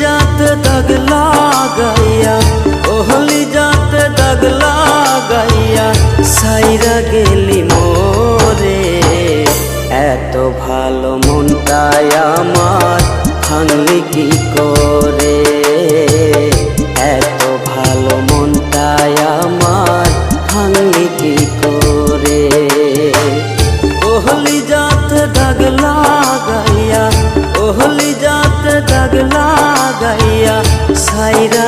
जाते दग गैया ओहली जाते दग गैया সাইরা গেলি মোরে এত ভালো মনটাই আমার ভাঙলি কি করে এত ভালো মনটাই আমার ভাঙলি কি করে ওহলি জাত দাগ লাগাইয়া ওহলি সাইরা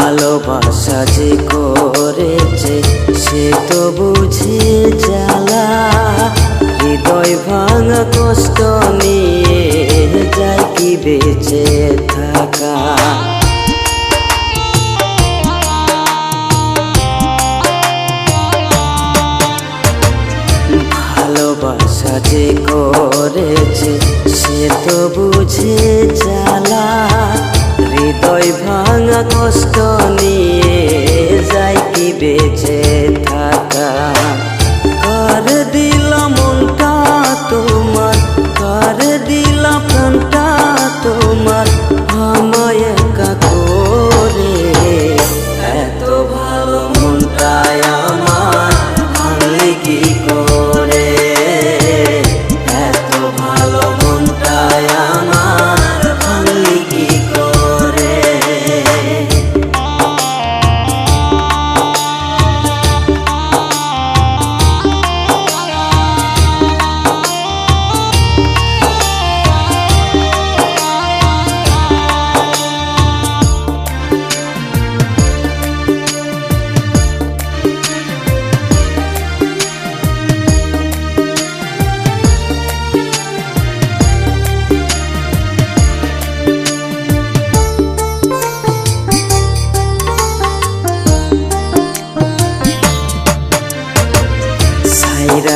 ভালোবাসা যে করেছে, সে তো বুঝে জ্বালা হৃদয় ভাঙা কষ্ট নিয়ে যায় কি বেঁচে থাকা। ভালোবাসা যে করেছে, সে তো বুঝে জ্বালা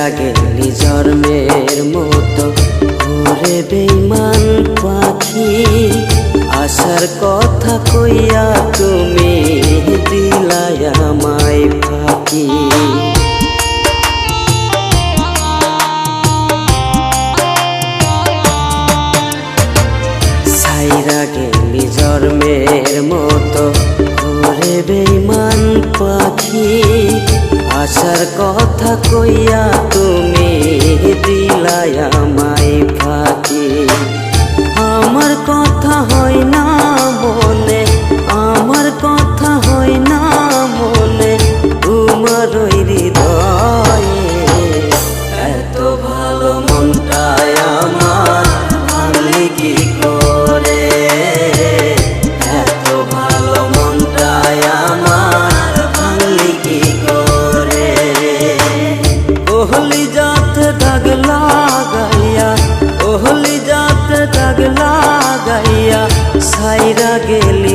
সাইরা গেলি জন্মের মতো। ঘুরে বেইমান পাখি আসার কথা কইয়া তুমি দিলাই আমায় ফাঁকি। সাইরা গেলি জন্মের মতো। ঘুরে বেইমান পাখি আসার কথা কইয়া তুমি দিলায় আমায়। ওহলি সাইরা গেলি